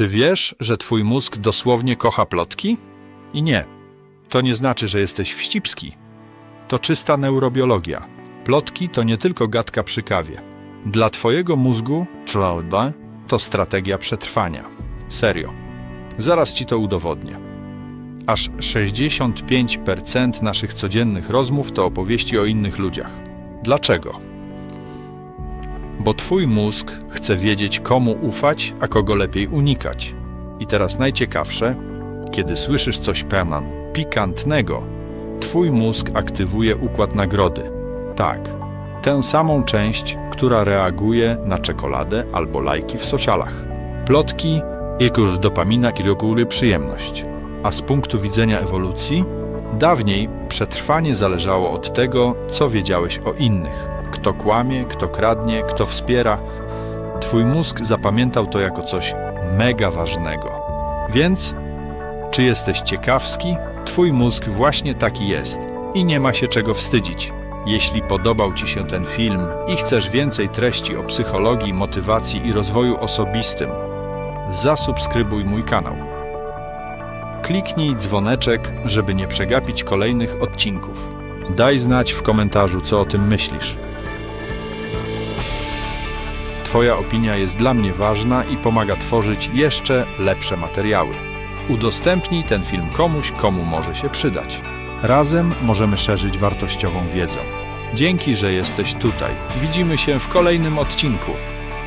Czy wiesz, że twój mózg dosłownie kocha plotki? I nie. To nie znaczy, że jesteś wścibski. To czysta neurobiologia. Plotki to nie tylko gadka przy kawie. Dla twojego mózgu prawda, to strategia przetrwania. Serio. Zaraz ci to udowodnię. Aż 65% naszych codziennych rozmów to opowieści o innych ludziach. Dlaczego? Bo twój mózg chce wiedzieć, komu ufać, a kogo lepiej unikać. I teraz najciekawsze, kiedy słyszysz coś pełna, pikantnego, twój mózg aktywuje układ nagrody. Tak, tę samą część, która reaguje na czekoladę albo lajki w socialach. Plotki, equals dopamina i reguły przyjemność. A z punktu widzenia ewolucji, dawniej przetrwanie zależało od tego, co wiedziałeś o innych. Kto kłamie, kto kradnie, kto wspiera. Twój mózg zapamiętał to jako coś mega ważnego. Więc, czy jesteś ciekawski? Twój mózg właśnie taki jest i nie ma się czego wstydzić. Jeśli podobał Ci się ten film i chcesz więcej treści o psychologii, motywacji i rozwoju osobistym, zasubskrybuj mój kanał. Kliknij dzwoneczek, żeby nie przegapić kolejnych odcinków. Daj znać w komentarzu, co o tym myślisz. Twoja opinia jest dla mnie ważna i pomaga tworzyć jeszcze lepsze materiały. Udostępnij ten film komuś, komu może się przydać. Razem możemy szerzyć wartościową wiedzę. Dzięki, że jesteś tutaj. Widzimy się w kolejnym odcinku.